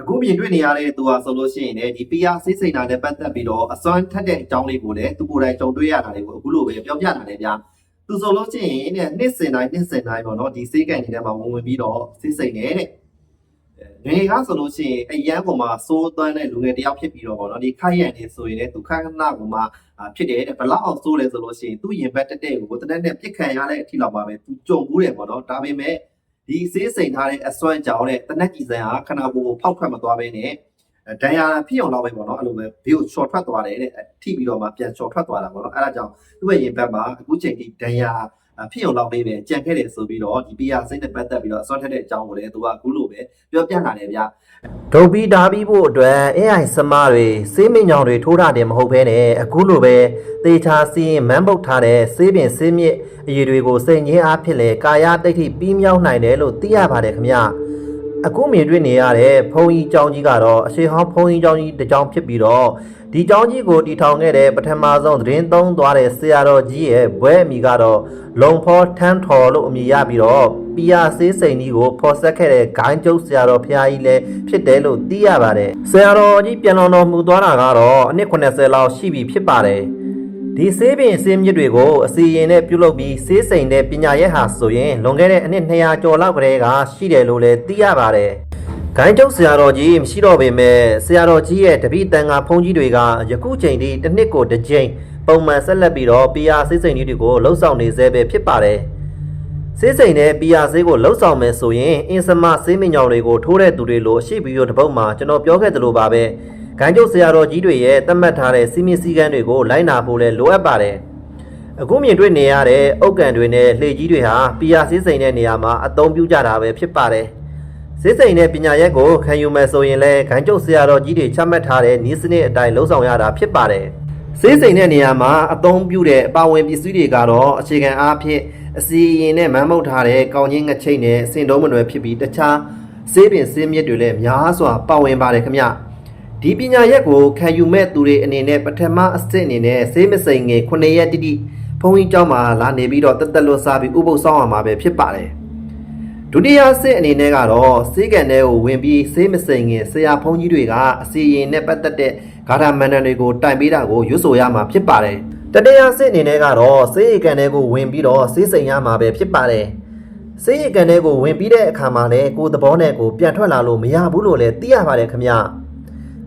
အခုမြင်တွေ့နေရတဲ့သူဟာဆိုလို့ရှိရင်လည်းဒီ PR စိတ်စိတ်နာနဲ့ပတ်သက်ပြီးတော့အစွမ်းထက်တဲ့အကြောင်းလေးကိုလည်းသူကိုယ်တိုင်ကြုံတွေ့ရတာလေးကိုအခုလိုပဲပြောပြတာလေဗျာသူဆိုလို့ရှိရင်တဲ့နှစ်စင်တိုင်းနှစ်စင်တိုင်းပေါ့နော်ဒီစိတ်ကန်တွေထဲမှာဝင်ဝင်ပြီးတော့စိတ်စိတ်နေတဲ့ငယ်ကဆိုလို့ရှိရင်အရန်ပေါ်မှာစိုးသွမ်းတဲ့လူငယ်တယောက်ဖြစ်ပြီးတော့ပေါ့နော်ဒီခိုက်ရန်နေဆိုရင်လည်းသူခဏခဏကမှဖြစ်တယ်တဲ့ဘလောက်အောင်စိုးလဲဆိုလို့ရှိရင်သူ့ရင်ဘတ်တက်တဲ့ကိုတနက်နဲ့ပြစ်ခံရတဲ့အထိလောက်ပါပဲသူကြုံဘူးတယ်ပေါ့နော်ဒါပေမဲ့ ဒီစေးစိန်ထားတဲ့အစွမ်းကြောင့်တဲ့တနက်ကြီးစံဟာခနာဘူကိုဖောက်ထွက်မသွားဘဲနဲ့ဒဏ်ရာဖြစ်အောင်လောက်ပဲပေါ့နော်အဲ့လိုပဲဘေးကိုချော်ထွက်သွားတယ်တဲ့ထိပြီးတော့မှပြန်ချော်ထွက်သွားတာပေါ့နော်အဲ့ဒါကြောင့်သူ့ရဲ့ရင်ဘက်မှာအခုချိန်ထိဒဏ်ရာ ဖြစ်အောင်လောက်လေးပဲကြံခဲ့တယ်ဆိုပြီးတော့ဒီ PR စိတ်နဲ့ပတ်သက်ပြီးတော့အစွမ်းထက်တဲ့အကြောင်းကိုလည်းသူကအခုလိုပဲပြောပြလာတယ်ဗျဒုံပြီးဓာပြီးဖို့အတွက် AI စမားတွေစေးမင်းညောင်တွေထိုးထားတယ်မဟုတ်ဘဲနဲ့အခုလိုပဲသေချာစီရင်မန်းပုတ်ထားတဲ့စေးပင်စေးမြစ်အည်တွေကိုစိတ်ငင်းအားဖြင့်လေကာယတိတ်ထိပြီးမြောက်နိုင်တယ်လို့သိရပါတယ်ခင်ဗျ အခုမြင်တွေ့နေရတဲ့ဘုံကြီးကျောင်းကြီးကတော့အရှိဟောင်းဘုံကြီးကျောင်းကြီးတစ်ကျောင်းဖြစ်ပြီးတော့ဒီကျောင်းကြီးကိုတည်ထောင်ခဲ့တဲ့ပထမဆုံးသတင်းသုံးသွားတဲ့ဆရာတော်ကြီးရဲ့ဘွဲအမိကတော့လုံဖောထန်းထော်လို့အမည်ရပြီးတော့ပီယာဆေးစိန်ကြီးကိုဖော်ဆက်ခဲ့တဲ့ဂိုင်းကျုပ်ဆရာတော်ဖျားကြီးလည်းဖြစ်တယ်လို့သိရပါတယ်ဆရာတော်ကြီးပြန်တော်တော်မူသွားတာကတော့အနည်း80လောက်ရှိပြီဖြစ်ပါတယ် ဒီဆေးပင်ဆေးမြစ်တွေကိုအစီရင်နဲ့ပြုလုပ်ပြီးဆေးစိန်တဲ့ပညာရက်ဟာဆိုရင်လွန်ခဲ့တဲ့အနှစ်200ကျော်လောက်ကတည်းကရှိတယ်လို့လည်းသိရပါတယ်ဂိုင်းကျုပ်ဆရာတော်ကြီးမရှိတော့ပေမဲ့ဆရာတော်ကြီးရဲ့တပည့်တန်ခါဘုန်းကြီးတွေကယခုချိန်ထိတစ်နှစ်ကိုတစ်ကြိမ်ပုံမှန်ဆက်လက်ပြီးတော့ပီယာဆေးစိန်ကြီးတွေကိုလှုပ်ဆောင်နေသေးပဲဖြစ်ပါတယ်ဆေးစိန်နဲ့ပီယာဆေးကိုလှုပ်ဆောင်မယ်ဆိုရင်အင်းစမဆေးမညောင်တွေကိုထိုးတဲ့သူတွေလိုအရှိဗီဒီယိုတစ်ပုဒ်မှာကျွန်တော်ပြောခဲ့သလိုပါပဲ ဂိုင်းကျုပ်ဆရာတော်ကြီးတွေရဲ့သတ်မှတ်ထားတဲ့စီမင်းစည်းကမ်းတွေကိုလိုက်နာဖို့လည်းလိုအပ်ပါတယ်အခုမြင်တွေ့နေရတဲ့အုတ်ကန်တွေနဲ့လှေကြီးတွေဟာပီယာဆေးစိန်တဲ့နေရာမှာအသုံးပြုကြတာပဲဖြစ်ပါတယ်ဈေးစိန်တဲ့ပညာရက်ကိုခံယူမယ်ဆိုရင်လည်းဂိုင်းကျုပ်ဆရာတော်ကြီးတွေချမှတ်ထားတဲ့ဤစနစ်အတိုင်းလှုံ့ဆော်ရတာဖြစ်ပါတယ်။ဈေးစိန်တဲ့နေရာမှာအသုံးပြုတဲ့အပါဝင်ပစ္စည်းတွေကတော့အခြေခံအားဖြင့်အစီအရင်နဲ့မမ်းမုတ်ထားတဲ့ကောင်းချင်းငချိတ်နဲ့စင်တုံးမနွယ်ဖြစ်ပြီးတခြားဈေးပင်ဈေးမြစ်တွေလည်းများစွာပါဝင်ပါတယ်ခင်ဗျ။ ဒီပညာရက်ကိုခံယူမဲ့သူတွေအနေနဲ့ပထမအဆင့်အနေနဲ့စေးမစိန်ငယ်9ရက်တိတိဘုံကြီးကျောင်းမှာလာနေပြီးတော့တက်တက်လွတ်စားပြီးဥပုပ်ဆောင်ရမှာပဲဖြစ်ပါတယ်ဒုတိယအဆင့်အနေနဲ့ကတော့စေးကန်တွေကိုဝင်ပြီးစေးမစိန်ငယ်ဆရာဘုံကြီးတွေကအစီရင်နဲ့ပတ်သက်တဲ့ဂါထာမန္တန်တွေကိုတိုင်ပေးတာကိုရွတ်ဆိုရမှာဖြစ်ပါတယ်တတိယအဆင့်အနေနဲ့ကတော့စေးရကန်တွေကိုဝင်ပြီးတော့စေးစိန်ရမှာပဲဖြစ်ပါတယ်စေးရကန်တွေကိုဝင်ပြီးတဲ့အခါမှာလည်းကိုယ်သဘောနဲ့ကိုပြန်ထွက်လာလို့မရဘူးလို့လည်းသိရပါတယ်ခင်ဗျာ။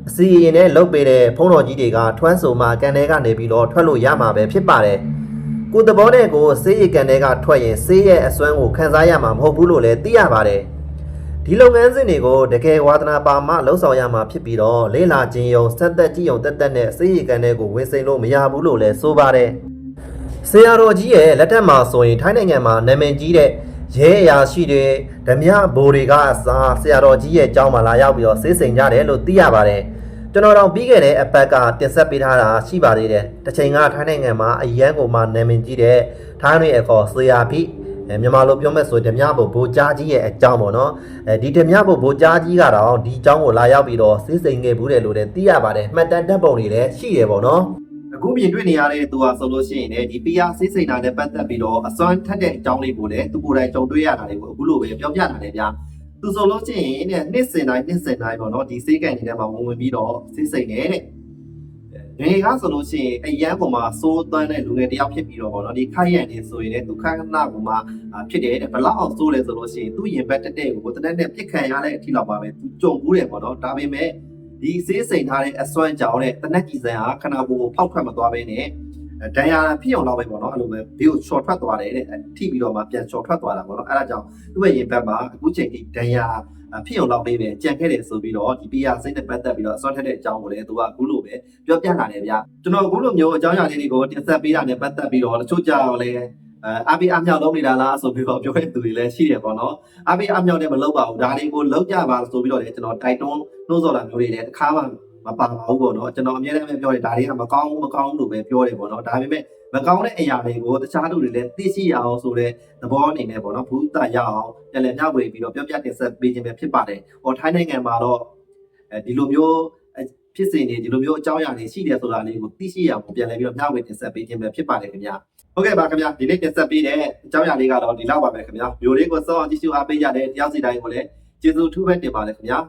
အစီရင်နဲ့လုတ်ပေးတဲ့ဖုန်းတော်ကြီးတွေကထွန်းဆိုမှကန်ထဲကနေပြီးတော့ထွက်လို့ရမှာပဲဖြစ်ပါတယ်။ကိုယ်သဘောနဲ့ကိုယ်ဆေးရည်ကန်တွေကထွက်ရင်ဆေးရဲ့အစွမ်းကိုခံစားရမှာမဟုတ်ဘူးလို့လည်းသိရပါတယ်။ဒီလုပ်ငန်းစဉ်တွေကိုတကယ်ဝါသနာပါမှလှုပ်ဆောင်ရမှာဖြစ်ပြီးတော့လေးလာခြင်းယုံစက်သက်ကြည့်ယုံတက်တက်နဲ့ဆေးရည်ကန်တွေကိုဝင်စိန်လို့မရဘူးလို့လည်းဆိုပါတယ်။ဆရာတော်ကြီးရဲ့လက်ထက်မှာဆိုရင်ထိုင်းနိုင်ငံမှာနာမည်ကြီးတဲ့ ရဲအရာရှိတွေဓမြဘိုလ်တွေကအစားဆရာတော်ကြီးရဲ့အကြောင်းမှာလာရောက်ပြီးတော့ဆေးစိန်ကြတယ်လို့သိရပါတယ်။ကျွန်တော်တော့ပြီးခဲ့တဲ့အပတ်ကတင်ဆက်ပေးထားတာရှိပါသေးတယ်။တစ်ချိန်ကထိုင်းနိုင်ငံမှာအရန်ကိုမှနာမည်ကြီးတဲ့ထိုင်းတွေအခေါ်ဆွေယာဖိအဲမြန်မာလိုပြောမဲ့ဆိုဓမြဘုတ်ဘိုးကြားကြီးရဲ့အကြောင်းပေါ့နော်။အဲဒီဓမြဘုတ်ဘိုးကြားကြီးကတော့ဒီအကြောင်းကိုလာရောက်ပြီးတော့စေးစိမ်ခဲ့ဘူးတယ်လို့လည်းသိရပါတယ်။မှတ်တမ်းတပ်ပုံတွေလည်းရှိတယ်ပေါ့နော်။ အခုမြင်တွေ့နေရတဲ့သူဟာဆိုလို့ရှိရင်လည်းဒီ PR စိတ်စိတ်နာနဲ့ပတ်သက်ပြီးတော့အစွမ်းထက်တဲ့အကြောင်းလေးကိုလည်းသူကိုယ်တိုင်ကြုံတွေ့ရတာလေးကိုအခုလိုပဲပြောပြလာတယ်ဗျာသူဆိုလို့ရှိရင်တဲ့နှစ်စင်တိုင်းနှစ်စင်တိုင်းပေါ့နော်ဒီစိတ်ကန်တွေထဲမှာဝင်ဝင်ပြီးတော့စိတ်စိတ်နေတဲ့ငယ်ကဆိုလို့ရှိရင်အရန်ပေါ်မှာစိုးသွမ်းတဲ့လူငယ်တယောက်ဖြစ်ပြီးတော့ပေါ့နော်ဒီခိုက်ရန်နေဆိုရင်လည်းသူခဏခဏကမှဖြစ်တယ်တဲ့ဘလောက်အောင်စိုးလဲဆိုလို့ရှိရင်သူ့ရင်ဘတ်တက်တဲ့ကိုတနက်နဲ့ပြစ်ခံရတဲ့အထိလောက်ပါပဲသူကြုံဘူးတယ်ပေါ့နော်ဒါပေမဲ့ ဒီစေးစိန်ထားတဲ့အစွမ်းကြောင့်တဲ့တနက်ကြီးစံဟာခနာဘူကိုဖောက်ထွက်မသွားဘဲနဲ့ဒဏ်ရာဖြစ်အောင်လောက်ပဲပေါ့နော်အဲ့လိုပဲဘေးကိုချော်ထွက်သွားတယ်တဲ့ထိပြီးတော့မှပြန်ချော်ထွက်သွားတာပေါ့နော်အဲ့ဒါကြောင့်သူ့ရဲ့ရင်ဘက်မှာအခုချိန်ထိဒဏ်ရာဖြစ်အောင်လောက်လေးပဲကြံခဲ့တယ်ဆိုပြီးတော့ဒီ PR စိတ်နဲ့ပတ်သက်ပြီးတော့အစွမ်းထက်တဲ့အကြောင်းကိုလည်းသူကအခုလိုပဲပြောပြလာတယ်ဗျကျွန်တော်အခုလိုမျိုးအကြောင်းအရာလေးတွေကိုတင်ဆက်ပေးတာနဲ့ပတ်သက်ပြီးတော့တချို့ကြောင်လည်း အဲအပိအမြောက်လုပ်နေတာလားဆိုပြီးတော့ပြောတဲ့သူတွေလည်းရှိတယ်ပေါ့နော်အပိအမြောက်နဲ့မလုပ်ပါဘူးဒါတွေကိုလုပ်ကြပါဆိုပြီးတော့လည်းကျွန်တော်တိုက်တွန်းနှိုးဆော်တာမျိုးတွေလည်းတစ်ခါမှမပါပါဘူးပေါ့နော်ကျွန်တော်အများနဲ့ပဲပြောတယ်ဒါတွေကမကောင်းဘူးမကောင်းဘူးလို့ပဲပြောတယ်ပေါ့နော်ဒါပေမဲ့မကောင်းတဲ့အရာတွေကိုတခြားလူတွေလည်းသိရှိရအောင်ဆိုတဲ့သဘောအနေနဲ့ပေါ့နော်ဘူးတရအောင်ပြန်လည်မျှဝေပြီးတော့ပြောပြတင်ဆက်ပေးခြင်းပဲဖြစ်ပါတယ်ဟောထိုင်းနိုင်ငံမှာတော့အဲဒီလိုမျိုး ဖြစ်စဉ်တွေဒီလိုမျိုးအကြောင်းအရာတွေရှိတယ်ဆိုတာလေးကိုသိရှိရအောင်ပြန်လည်ပြီးတော့မျှဝေတင်ဆက်ပေးခြင်းပဲဖြစ်ပါတယ်ခင်ဗျာဟုတ်ကဲ့ပါခင်ဗျာဒီနေ့တင်ဆက်ပေးတဲ့အကြောင်းအရာလေးကတော့ဒီလောက်ပါပဲခင်ဗျာမျိုးလေးကိုစောင့်အောင်ကြည့်ရှုအားပေးကြတဲ့တယောက်စီတိုင်းကိုလည်းကျေးဇူးထူးပဲတင်ပါတယ်ခင်ဗျာ